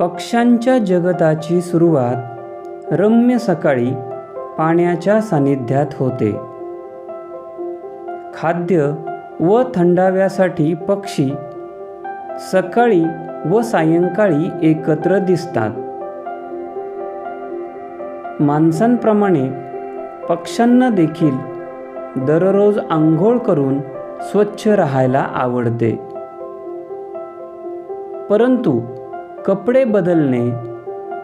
पक्ष्यांच्या जगताची सुरुवात रम्य सकाळी पाण्याच्या सानिध्यात होते. खाद्य व थंडाव्यासाठी पक्षी सकाळी व सायंकाळी एकत्र दिसतात. माणसांप्रमाणे पक्ष्यांना देखील दररोज आंघोळ करून स्वच्छ राहायला आवडते. परंतु कपडे बदलणे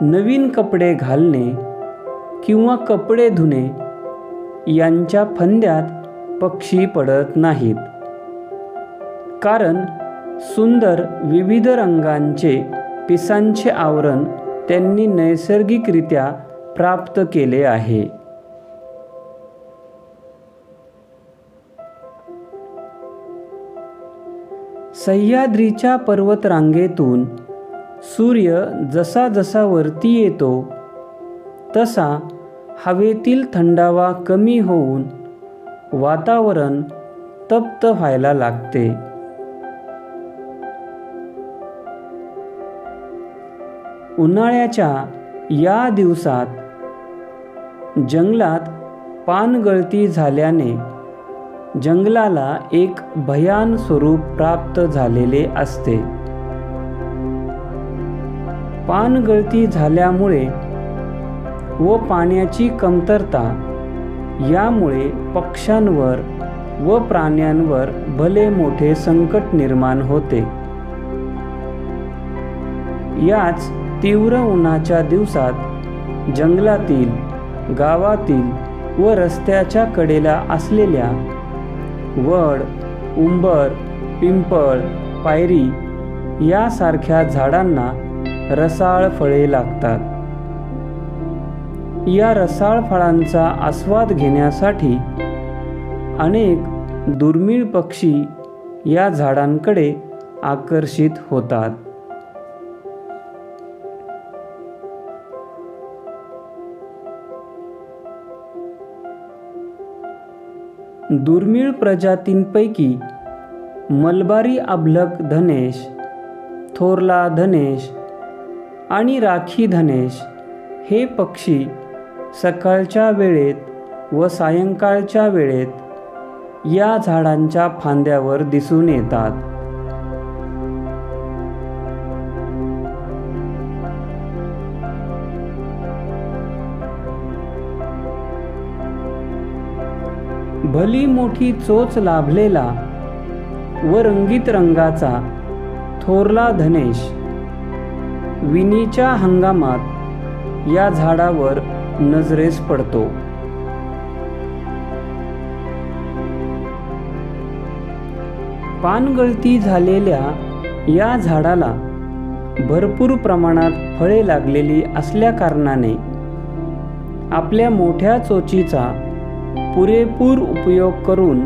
नवीन कपडे घालणे किंवा कपडे धुणे यांच्या फंद्यात पक्षी पडत नाहीत. कारण सुंदर विविध रंगांचे पिसांचे आवरण त्यांनी नैसर्गिकरित्या प्राप्त केले आहे. सह्याद्रीच्या पर्वतरांगेतून सूर्य जसा जसा वरती येतो तसा हवेतील थंडावा कमी होऊन वातावरण तप्त व्हायला लागते. उन्हाळ्याच्या या दिवसात जंगलात पानगळती झाल्याने जंगलाला एक भयान स्वरूप प्राप्त झालेले असते. पानगळती झाल्यामुळे व पाण्याची कमतरता यामुळे पक्ष्यांवर व प्राण्यांवर भले मोठे संकट निर्माण होते. याच तीव्र उन्हाच्या दिवसात जंगलातील गावातील व रस्त्याच्या कडेला असलेल्या वड उंबर पिंपळ पायरी यासारख्या झाडांना रसाळ फळे लागतात. या रसाळ फळांचा आस्वाद घेण्यासाठी अनेक दुर्मिळ पक्षी या झाडांकडे आकर्षित होतात. दुर्मिळ प्रजातींपैकी मलबारी अबलक धनेश थोरला धनेश आणि राखी धनेश हे पक्षी सकाळच्या वेळेत व सायंकाळच्या वेळेत या झाडांच्या फांद्यावर दिसून येतात. भली मोठी चोच लाभलेला व रंगीत रंगाचा थोरला धनेश विणीच्या हंगामात या झाडावर नजरेस पडतो. पानगळती झालेल्या या झाडाला भरपूर प्रमाणात फळे लागलेली असल्याकारणाने आपल्या मोठ्या चोचीचा पुरेपूर उपयोग करून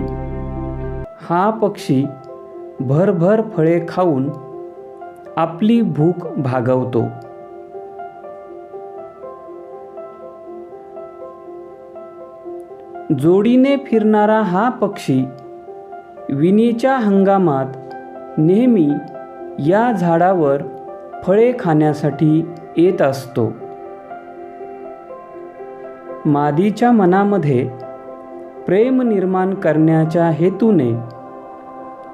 हा पक्षी भरभर फळे खाऊन आपली भूक भागवतो. जोडीने फिरणारा हा पक्षी विणीच्या हंगामात नेहमी या झाडावर फळे खाण्यासाठी येत असतो. मादीच्या मनामध्ये प्रेम निर्माण करण्याच्या हेतूने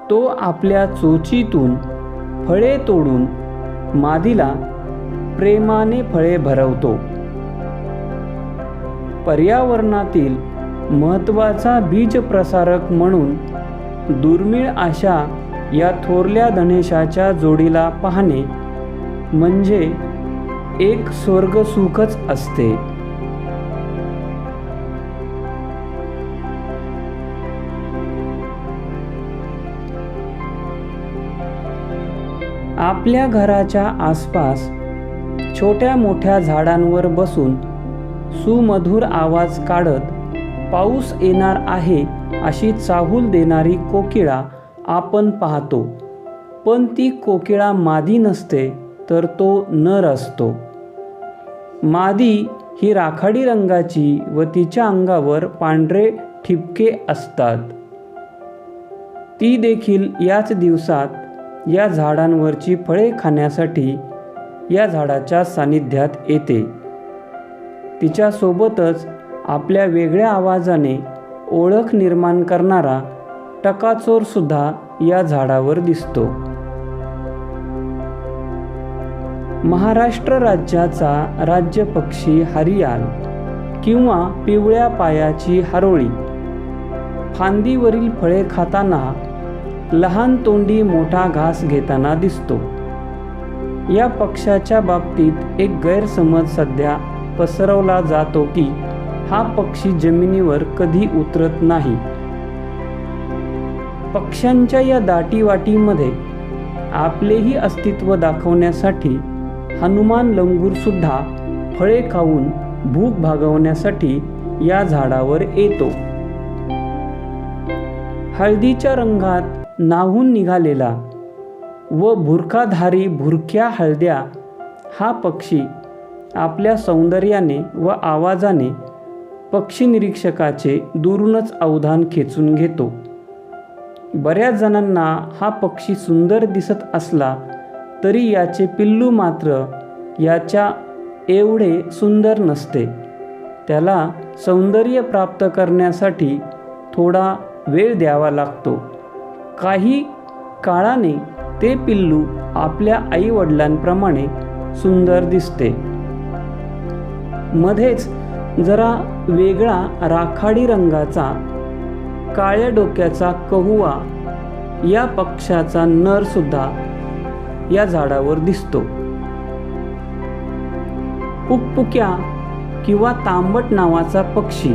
तो आपल्या चोचीतून फळे तोडून मादीला प्रेमाने फळे भरवतो. पर्यावरणातील महत्त्वाचा बीज प्रसारक म्हणून दुर्मिळ अशा या थोरल्या धनेशाच्या जोडीला पाहणे म्हणजे एक स्वर्गसुखच असते. आपल्या घराच्या आसपास छोट्या मोठ्या झाडांवर बसून सुमधुर आवाज काढत पाऊस येणार आहे अशी चाहूल देणारी कोकिळा आपण पाहतो. पण ती कोकिळा मादी नसते तर तो नर असतो. मादी ही राखाडी रंगाची व तिच्या अंगावर पांढरे ठिपके असतात. ती देखील याच दिवसात या झाडांवरची फळे खाण्यासाठी या झाडाच्या सानिध्यात येते. तिच्यासोबतच आपल्या वेगळ्या आवाजाने ओळख निर्माण करणारा टकाचोरसुद्धा या झाडावर दिसतो. महाराष्ट्र राज्याचा राज्य पक्षी हरियाल किंवा पिवळ्या पायाची हरोळी. फांदीवरील फळे खाताना लहान तोंडी मोठा घास घेताना दिसतो. या पक्षाच्या बाबतीत एक गैरसमज सध्या पसरवला जातो की हा पक्षी जमिनीवर कधी उतरत नाही. पक्ष्यांच्या या दाटीवाटीमध्ये आपलेही अस्तित्व दाखवण्यासाठी हनुमान लंगूरसुद्धा फळे खाऊन भूक भागवण्यासाठी या झाडावर येतो. हळदीच्या रंगात नाहून निघालेला व भुरकाधारी भुरक्या हळद्या हा पक्षी आपल्या सौंदर्याने व आवाजाने पक्षी निरीक्षकाचे दुरूनच अवधान खेचून घेतो. बऱ्याच जणांना हा पक्षी सुंदर दिसत असला तरी याचे पिल्लू मात्र याच्या एवढे सुंदर नसते. त्याला सौंदर्य प्राप्त करण्यासाठी थोडा वेळ द्यावा लागतो. काही काळाने ते पिल्लू आपल्या आईवडिलांप्रमाणे सुंदर दिसते. मध्येच जरा वेगळा राखाडी रंगाचा काळ्या डोक्याचा कहुवा या पक्षाचा नर सुद्धा या झाडावर दिसतो. पुकपुक्या किंवा तांबट नावाचा पक्षी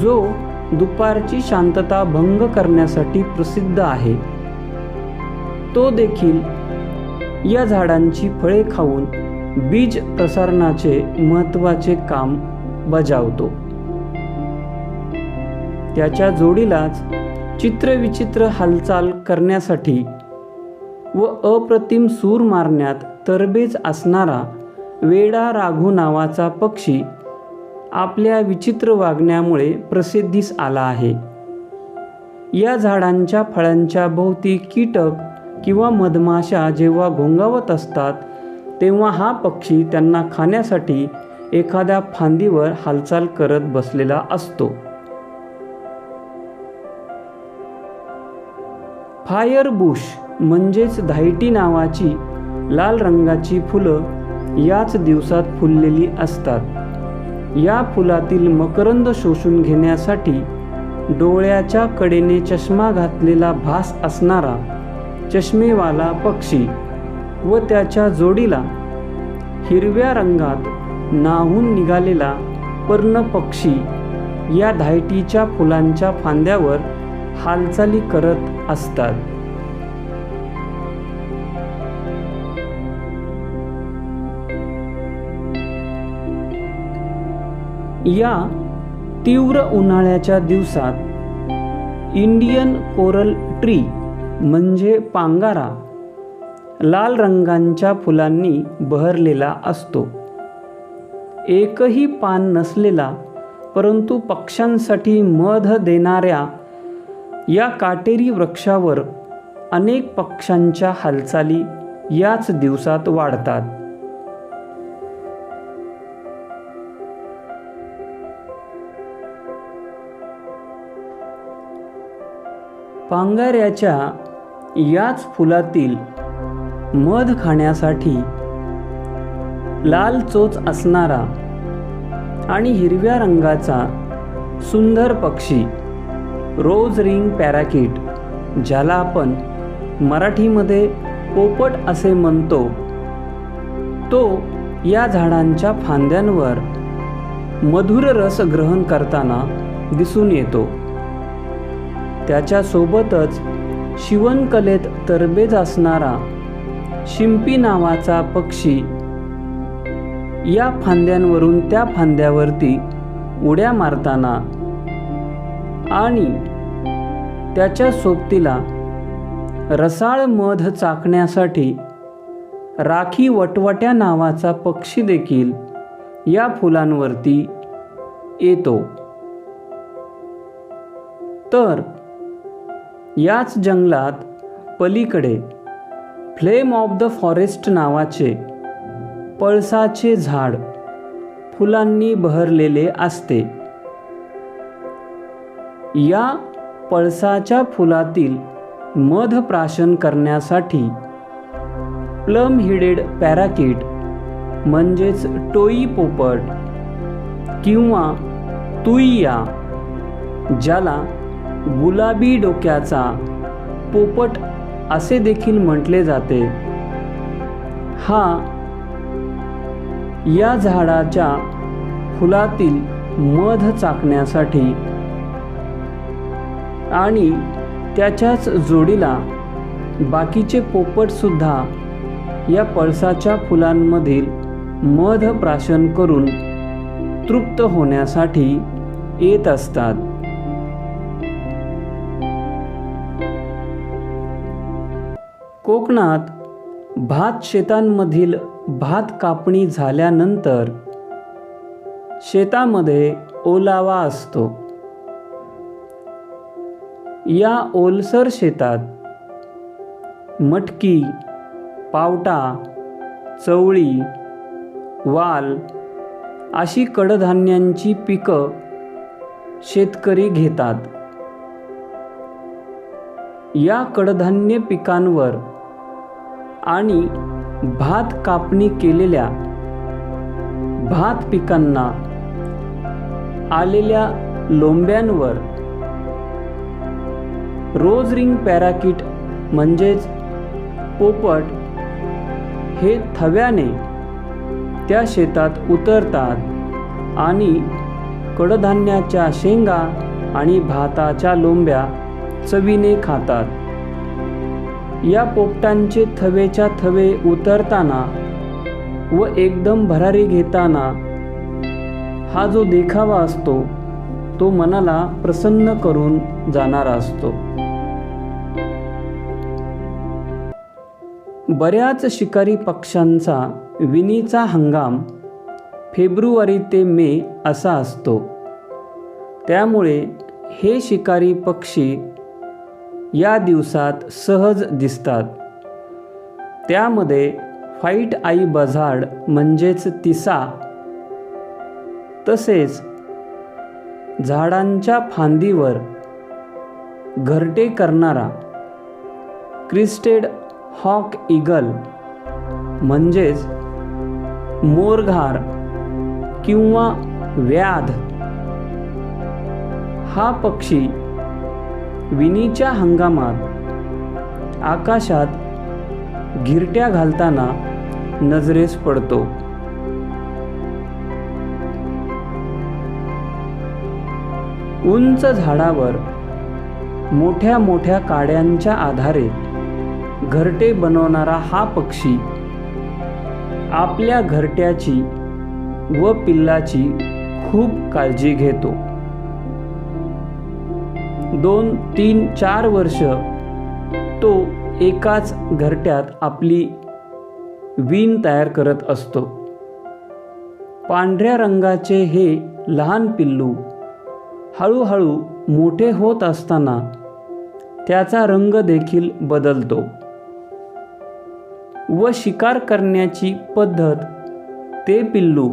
जो दुपारची शांतता भंग करण्यासाठी प्रसिद्ध आहे. तो देखील या झाडांची फळे खाऊन बीज प्रसारणाचे महत्त्वाचे काम बजावतो. त्याच्या जोडीलाच चित्रविचित्र हालचाल करण्यासाठी व अप्रतिम सूर मारण्यात तरबेज असणारा वेडा राघू नावाचा पक्षी आपल्या विचित्र वागण्यामुळे प्रसिद्धीस आला आहे. या झाडांच्या फळांच्या भोवती कीटक किंवा मधमाशा जेव्हा घोंगावत असतात तेव्हा हा पक्षी त्यांना खाण्यासाठी एखाद्या फांदीवर हालचाल करत बसलेला असतो. फायर बुश म्हणजेच धायटी नावाची लाल रंगाची फुलं याच दिवसात फुललेली असतात. या फुलातील मकरंद शोषून घेण्यासाठी डोळ्याच्या कडेने चष्मा घातलेला भास असणारा चष्मेवाला पक्षी व त्याच्या जोडीला हिरव्या रंगात नाहून निघालेला पर्ण पक्षी या धायटीच्या फुलांच्या फांद्यावर हालचाली करत असतात. या तीव्र उन्हाळ्याच्या दिवसात इंडियन कोरल ट्री म्हणजे पांगारा लाल रंगांच्या फुलांनी बहरलेला असतो. एकही पान नसलेला परंतु पक्ष्यांसाठी मध देणाऱ्या या काटेरी वृक्षावर अनेक पक्ष्यांच्या हालचाली याच दिवसात वाढतात. पांगाऱ्याच्या याच फुलातील मध खाण्यासाठी लाल चोच असणारा आणि हिरव्या रंगाचा सुंदर पक्षी रोज रिंग पॅराकिट ज्याला आपण मराठीमध्ये पोपट असे म्हणतो तो या झाडांच्या फांद्यांवर मधुर रस ग्रहण करताना दिसून येतो. त्याच्यासोबतच शिवणकलेत तरबेज असणारा शिंपी नावाचा पक्षी या फांद्यांवरून त्या फांद्यावरती उड्या मारताना आणि त्याच्या सोबतीला रसाळ मध चाकण्यासाठी राखी वटवट्या नावाचा पक्षी देखील या फुलांवरती येतो. तर याच जंगलात पलीकडे फ्लेम ऑफ द फॉरेस्ट नावाचे पळसाचे झाड फुलांनी बहरलेले असते. या पळसाच्या फुलातील मध प्राशन करण्यासाठी प्लम हिडेड पॅराकिट म्हणजेच टोई पोपट किंवा तुईया ज्याला गुलाबी डोक्याचा पोपट असे देखील म्हटले जाते. हा या झाडाच्या फुलातील मध चाकण्यासाठी आणि त्याच्याच जोडीला बाकीचे पोपटसुद्धा या पळसाच्या फुलांमधील मध प्राशन करून तृप्त होण्यासाठी येत असतात. कोकणात भात शेतांमधील भात कापणी झाल्यानंतर शेतामध्ये ओलावा असतो. या ओलसर शेतात मटकी पावटा चवळी वाल अशी कडधान्यांची पिकं शेतकरी घेतात. या कडधान्य पिकांवर आणि भात कापणी केलेल्या भात पिकांना आलेल्या लोंब्यांवर रोज रिंग पॅराकिट म्हणजेच पोपट हे थव्याने त्या शेतात उतरतात आणि कडधान्याच्या शेंगा आणि भाताच्या लोंब्या चवीने खातात. या पोपटांचे थवेच्या थवे उतरताना व एकदम भरारी घेताना हा जो देखावा असतो तो मनाला प्रसन्न करून जाणारा असतो. बऱ्याच शिकारी पक्ष्यांचा विणीचा हंगाम फेब्रुवारी ते मे असा असतो. त्यामुळे हे शिकारी पक्षी या दिवसात सहज दिसतात. त्यामध्ये व्हाईट आई बझाड म्हणजेच तिसा तसेच झाडांच्या फांदीवर घरटे करणारा क्रिस्टेड हॉक इगल म्हणजेच मोरघार किंवा व्याध. हा पक्षी विणीच्या हंगामात आकाशात घिरट्या घालताना नजरेस पडतो. उंच झाडावर मोठ्या मोठ्या काड्यांच्या आधारे घरटे बनवणारा हा पक्षी आपल्या घरट्याची व पिल्लाची खूप काळजी घेतो. दोन तीन चार वर्ष तो एकाच घरट्यात आपली वीण तयार करत असतो. पांढऱ्या रंगाचे हे लहान पिल्लू हळूहळू मोठे होत असताना त्याचा रंग देखील बदलतो व शिकार करण्याची पद्धत ते पिल्लू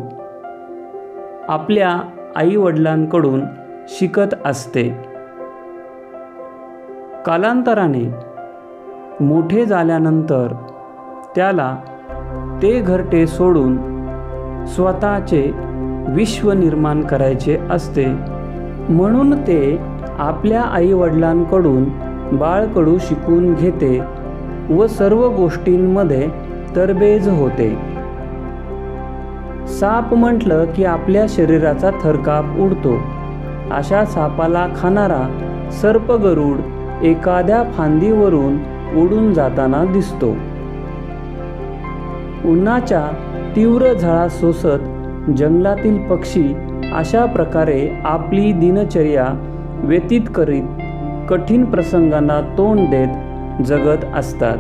आपल्या आईवडिलांकडून शिकत असते. कालांतराने मोठे झाल्यानंतर त्याला ते घरटे सोडून स्वतःचे विश्व निर्माण करायचे असते. म्हणून ते आपल्या आईवडिलांकडून बाळकडू शिकून घेते व सर्व गोष्टींमध्ये तरबेज होते. साप म्हटलं की आपल्या शरीराचा थरकाप उडतो. अशा सापाला खाणारा सर्पगरुड एखाद्या फांदीवरून उडून जाताना दिसतो. उन्हाच्या तीव्र झळा सोसत जंगलातील पक्षी अशा प्रकारे आपली दिनचर्या व्यतीत करीत कठीण प्रसंगांना तोंड देत जगत असतात.